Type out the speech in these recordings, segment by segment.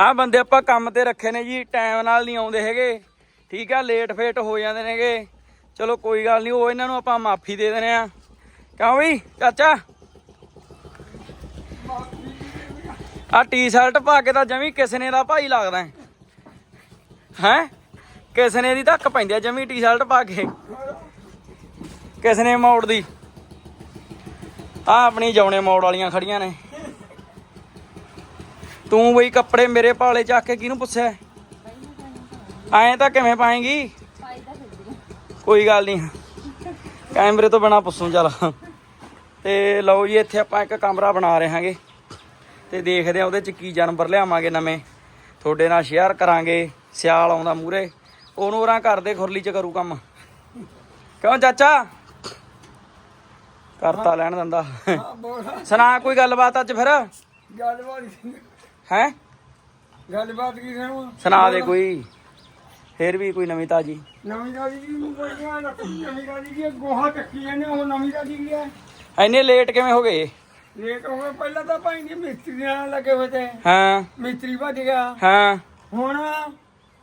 ਆ ਬੰਦੇ ਆਪਾਂ ਕੰਮ ਤੇ ਰੱਖੇ ਨੇ ਜੀ ਟਾਈਮ ਨਾਲ ਨਹੀਂ ਆਉਂਦੇ ਹੈਗੇ। ਠੀਕ ਆ ਲੇਟ ਫੇਟ ਹੋ ਜਾਂਦੇ ਨੇਗੇ। ਚਲੋ ਕੋਈ ਗੱਲ ਨਹੀਂ, ਉਹ ਇਹਨਾਂ ਨੂੰ ਆਪਾਂ ਮਾਫੀ ਦੇ ਦਿੰਦੇ ਆ। ਕਿਉਂ ਵੀ ਚਾਚਾ? ਆ ਟੀ-ਸ਼ਰਟ ਪਾ ਕੇ ਤਾਂ ਜਮੀ ਕਿਸਨੇ ਦਾ ਭਾਈ ਲੱਗਦਾ ਹੈ। ਹੈਂ? ਕਿਸਨੇ ਦੀ ਧੱਕ ਪੈਂਦੀ ਆ ਜਮੀ ਟੀ-ਸ਼ਰਟ ਪਾ ਕੇ। ਕਿਸਨੇ ਮੋੜ ਦੀ। ਆ ਆਪਣੀ ਜੌਣੇ ਮੋੜ ਵਾਲੀਆਂ ਖੜੀਆਂ ਨੇ। ਤੂੰ ਬਈ ਕੱਪੜੇ ਮੇਰੇ ਪਾਲੇ ਚੱਕ ਕੇ ਕਿਹਨੂੰ ਪੁੱਛਿਆ? ਐਂ ਤਾਂ ਕਿਵੇਂ ਪਾਏਂਗੀ? ਕੋਈ ਗੱਲ ਨਹੀਂ। ਕੈਮਰੇ ਤੋਂ ਬਿਨਾ ਪੁੱਛੂ ਚੱਲ। ਤੇ ਲਓ ਜੀ ਇੱਥੇ ਆਪਾਂ ਇੱਕ ਕਮਰਾ ਬਣਾ ਰਹੇ ਹਾਂਗੇ। ਤੇ ਦੇਖਦੇ ਆ ਉਹਦੇ ਚ ਕੀ ਜਾਨਵਰ ਲਿਆਵਾਂਗੇ ਨਵੇਂ। ਤੁਹਾਡੇ ਨਾਲ ਸ਼ੇਅਰ ਕਰਾਂਗੇ ਸਿਆਲ ਆਉਂਦਾ ਮੂਰੇ ਉਹਨੂੰ ਉਰਾਂ ਘਰ ਦੇ ਖੁਰਲੀ ਚ ਕਰੂ ਕੰਮ। ਕਿਉਂ ਚਾਚਾ? ਕਰਤਾ ਲੈਣ ਦਿੰਦਾ। ਸੁਣਾ ਕੋਈ ਗੱਲਬਾਤ ਅੱਜ ਫਿਰ? ਗੱਲਬਾਤ ਹੈ? ਗੱਲਬਾਤ ਕੀ ਕਰਾਂ ਸੁਣਾ ਦੇ ਕੋਈ। ਫੇਰ ਵੀ ਕੋਈ ਨਵੀਂ ਤਾਜੀ। ਨਵੀਂ ਗਾੜੀ ਦੀ ਨੂੰ ਕੋਈ ਗਿਆ ਨਵੀਂ ਗਾੜੀ ਦੀ ਗੋਹਾ ਚੱਕੀ ਜਾਂਦੇ ਉਹ ਨਵੀਂ ਗਾੜੀ ਦੀ ਹੈ? ਐਨੇ ਲੇਟ ਕਿਵੇਂ ਹੋ ਗਏ? ਲੇਟ ਹੋ ਗਏ ਪਹਿਲਾਂ ਤਾਂ ਭਾਈ ਜੀ ਮਿਸਤਰੀ ਨਾਲ ਲੱਗੇ ਹੋਏ ਤੇ। ਹਾਂ। ਮਿਸਤਰੀ ਭੱਜ ਗਿਆ। ਹਾਂ। ਹੁਣ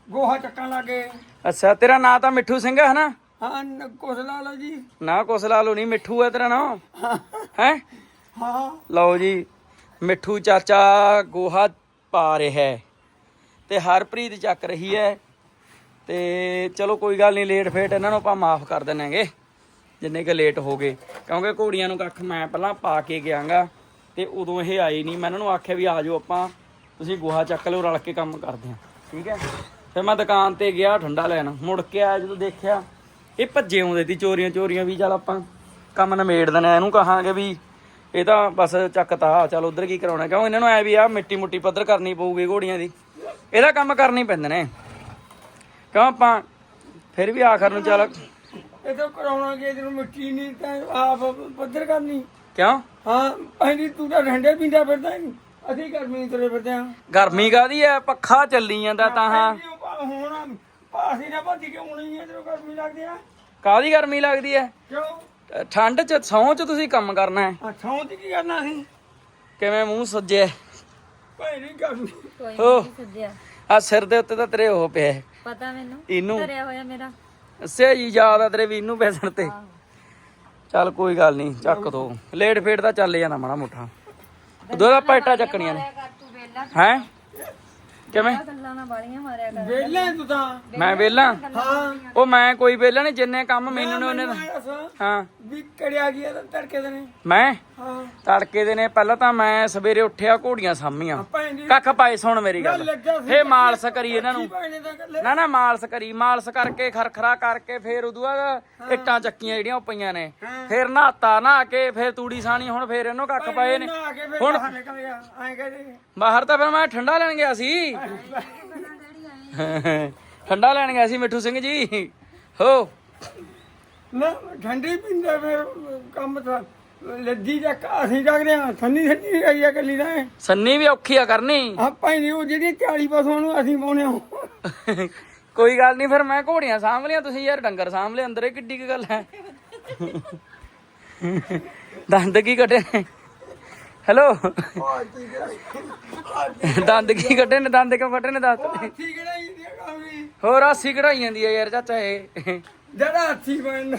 ਗੋਹਾ ਚੱਕਣ ਲੱਗੇ ਅੱਛਾ ਤੇਰਾ ਨਾਂ ਤਾਂ ਮਿੱਠੂ ਸਿੰਘ ਹੈ ਨਾ ਹਾਂ ਨ- ਕੁਛ ਲਾ ਲਓ ਜੀ। ਨਾ ਕੁਛ ਲਾ ਲੋ ਨਹੀਂ ਮਿੱਠੂ ਹੈ ਤੇਰਾ ਨਾਂ। ਹੈ? ਹਾਂ। ਲਓ ਜੀ। ਮਿੱਠੂ ਚਾਚਾ ਗੋਹਾ ਪਾ ਰਿਹਾ ਹੈ ਤੇ ਹਰਪ੍ਰੀਤ ਚੱਕ ਰਹੀ ਹੈ ਤੇ ਚਲੋ ਕੋਈ ਗੱਲ ਨਹੀਂ ਲੇਟ ਫੇਟ ਇਹਨਾਂ ਨੂੰ ਆਪਾਂ ਮਾਫ ਕਰ ਦਿੰਨਾਂਗੇ ਜਿੰਨੇ ਕਿ ਲੇਟ ਹੋ ਗਏ। ਕਿਉਂਕਿ ਘੋੜੀਆਂ ਨੂੰ ਕੱਖ ਮੈਂ ਪਹਿਲਾਂ ਪਾ ਕੇ ਗਿਆਂਗਾ ਤੇ ਉਦੋਂ ਇਹ ਆਈ ਨਹੀਂ। ਮੈਂ ਇਹਨਾਂ ਨੂੰ ਆਖਿਆ ਵੀ ਆ ਜਾਓ ਆਪਾਂ, ਤੁਸੀਂ ਗੋਹਾ ਚੱਕ ਲਓ, ਰਲ ਕੇ ਕੰਮ ਕਰਦੇ ਹਾਂ। ਠੀਕ ਹੈ? ਫਿਰ ਮੈਂ ਦੁਕਾਨ ਤੇ ਗਿਆ, ਠੰਡਾ ਲੈਣ। ਮੁੜ ਕੇ ਆਇਆ ਜਦੋਂ ਦੇਖਿਆ, ਇਹ ਭੱਜੇ ਆਉਂਦੇ ਸੀ ਚੋਰੀਆਂ ਚੋਰੀਆਂ ਵੀ ਚੱਲ ਆਪਾਂ ਕੰਮ ਨਿਮੇੜ ਦੇਣਾ ਇਹਨੂੰ ਕਹਾਂਗੇ ਵੀ ਇਹ ਤਾਂ ਬਸ ਚੱਕਤਾ ਚੱਲ ਉਧਰ ਕੀ ਕਰਾਉਣਾ? ਕਿਉਂ ਇਹਨਾਂ ਨੂੰ ਐ ਵੀ ਆ ਮਿੱਟੀ ਮੁੱਟੀ ਪੱਧਰ ਕਰਨੀ ਪਊਗੀ ਘੋੜੀਆਂ ਦੀ? ਇਹਦਾ ਕੰਮ ਕਰਨੀ ਪੈਂਦੇ ਨੇ। ਕਿਉਂ ਆਪਾਂ ਫਿਰ ਵੀ ਆਖਰ ਨੂੰ ਚੱਲ ਇਹ ਤਾਂ ਕਰਾਉਣਾ ਕਿ ਇਹਨੂੰ ਮਿੱਟੀ ਨਹੀਂ ਤਾਂ ਆਪ ਪੱਧਰ ਕਰਨੀ। ਕਿਉਂ? ਹਾਂ ਪਹਿਲੀ ਤੂੰ ਤਾਂ ਠੰਡੇ ਪੀਂਦਾ ਫਿਰਦਾ ਹੈ ਅਸੀਂ ਗਰਮੀ ਤੁਰੇ ਫਿਰਦੇ ਹਾਂ। ਗਰਮੀ ਕਾਦੀ ਐ ਪੱਖਾ ਚੱਲੀ ਜਾਂਦਾ ਤਾਂ ਹਾਂ। ਹੁਣ ਪਾਸੀ ਨਾ ਭੱਜ ਕੇ ਆਉਣੀ ਹੈ ਜਦੋਂ ਗਰਮੀ ਲੱਗਦੀ ਆ। ਕਾਦੀ ਗਰਮੀ ਲੱਗਦੀ ਐ ਕਿਉਂ? ਠੰਡ ਚ ਸੌਂ ਚ ਤੁਸੀਂ ਕੰਮ ਕਰਨਾ ਹੈ? ਆ ਛਾਂ ਤੇ ਕੀ ਕਰਨਾ ਸੀ ਕਿਵੇਂ ਮੂੰਹ ਸੱਜਿਆ? ਭਾਈ ਨਹੀਂ ਗਰਮੀ ਕੋਈ ਹੋ। ਨਹੀਂ ਸੱਜਿਆ। ਆ ਸਿਰ ਦੇ ਉੱਤੇ ਤਾਂ ਤੇਰੇ ਉਹ ਪਿਆ ਹੈ। ਪਤਾ ਮੈਨੂੰ? ਇਹਨੂੰ। ਧਰਿਆ ਹੋਇਆ ਮੇਰਾ। ਅੱਛਾ ਜੀ ਯਾਦ ਆ ਤੇਰੇ ਵੀ ਇਹਨੂੰ ਪੈਸਣ ਤੇ। ਚੱਲ ਕੋਈ ਗੱਲ ਨਹੀਂ ਚੱਕ ਦੋ। ਲੇਟ ਫੇਟ ਤਾਂ ਚੱਲ ਜਾਂਦਾ ਮਾੜਾ ਮੋਟਾ। ਉਦੋਂ ਦਾ ਪੈਟਾ ਚੱਕਣੀਆਂ ਨੇ। ਕਰ ਤੂੰ ਵੇਲਾ ਹੈ? ਕਿਵੇਂ? ਗੱਲਾਂ ਨਾ ਬਾਲੀਆਂ ਮਾਰਿਆ ਕਰ। ਵੇਲੇ ਤੂੰ ਤਾਂ। ਮੈਂ ਵੇਲਾ ਹਾਂ। ਉਹ ਮੈਂ ਕੋਈ ਵੇਲਾ ਨਹੀਂ ਜਿੰਨੇ ਕੰਮ ਮੈਨੂੰ ਨੇ ਉਹਨੇ ਦੱਸਾਂ ਹਾਂ। ਵੀ ਕੜਿਆ ਗਿਆ ਤਾਂ ਤੜਕੇ ਦੇ ਨੇ? ਮੈਂ? ਹਾਂ। ਤੜਕੇ ਦੇ ਨੇ ਪਹਿਲਾਂ ਤਾਂ ਮੈਂ ਸਵੇਰੇ ਉੱਠਿਆ ਘੋੜੀਆਂ ਸਾਮੀਆਂ ਭੈਣ ਜੀ ਕੱਖ ਪਾਏ ਸੁਣ ਮੇਰੀ ਗੱਲ। ਲੱਗਿਆ ਸੀ ਫੇ ਮਾਲਸ ਕਰੀ ਇਹਨਾਂ ਨੂੰ। ਭੈਣੇ ਦਾ ਗੱਲੇ ਨਾ ਨਾ ਮਾਲਸ ਕਰੀ ਮਾਲਸ ਕਰਕੇ ਖਰਖਰਾ ਕਰਕੇ ਫੇਰ ਉਦੋਂ ਬਾਅਦ ਇੱਟਾਂ ਚੱਕੀਆਂ ਜਿਹੜੀਆਂ ਉਹ ਪਈਆਂ ਨੇ। ਫੇਰ ਨਹਾਤਾ ਨਹਾ ਕੇ ਫੇਰ ਤੂੜੀ ਸਾਣੀ ਹੁਣ ਫੇਰ ਇਹਨੂੰ ਕੱਖ ਪਏ ਨੇ। ਨਾ ਕੇ ਫਿਰ ਹੁਣ- ਬਾਹਰ ਨਿਕਲ ਗਿਆ ਐਂ ਕਹਦੇ ਬਾਹਰ ਤਾਂ ਫਿਰ ਮੈਂ ਠੰਡਾ ਲੈਣ ਗਿਆ ਸੀ। ਠੰਡਾ ਲੈਣ ਗਿਆ ਸੀ ਮਿੱਠੂ ਸਿੰਘ ਜੀ। ਹੋ। ਨਾ ਠੰਡੀ ਪੀਂਦਾ ਫਿਰ ਕੰਮ ਤਾਂ ਲੱਦੀ ਦਾ ਅਸੀਂ ਜਾਗਦੇ ਹਾਂ ਠੰਡੀ ਠੰਡੀ ਆਈ ਆ ਕੱਲੀ ਦਾ ਸੰਨੀ ਵੀ ਔਖੀ ਆ ਕਰਨੀ। ਆਪਾਂ ਹੀ ਉਹ ਜਿਹੜੀ 40 ਪਸ਼ੂਆਂ ਨੂੰ ਅਸੀਂ ਪਾਉਣੇ ਹਾਂ। ਕੋਈ ਗੱਲ ਨਹੀਂ ਫਿਰ ਮੈਂ ਘੋੜੀਆਂ ਸਾਂਭ ਲਿਆ ਤੁਸੀਂ ਯਾਰ ਡੰਗਰ ਸਾਂਭ ਲਿਆ ਅੰਦਰ ਕਿੱਡੀ ਕੀ ਗੱਲ ਹੈ। ਦੰਦ ਕੀ ਕੱਢੇ ਹੈਲੋ? ਦੰਦ ਕੀ ਕੱਢੇ ਨੇ ਦੰਦ ਕਿਉਂ ਕੱਢੇ ਨੇ ਦੱਸ। ਜੀ ਹੋਰ ਆਸੀ ਕਢਾਈ ਜਾਂਦੀ ਆ ਯਾਰ ਚਾਚਾ ਇਹ। ਜਿਹੜਾ ਹੱਥੀ ਬਣ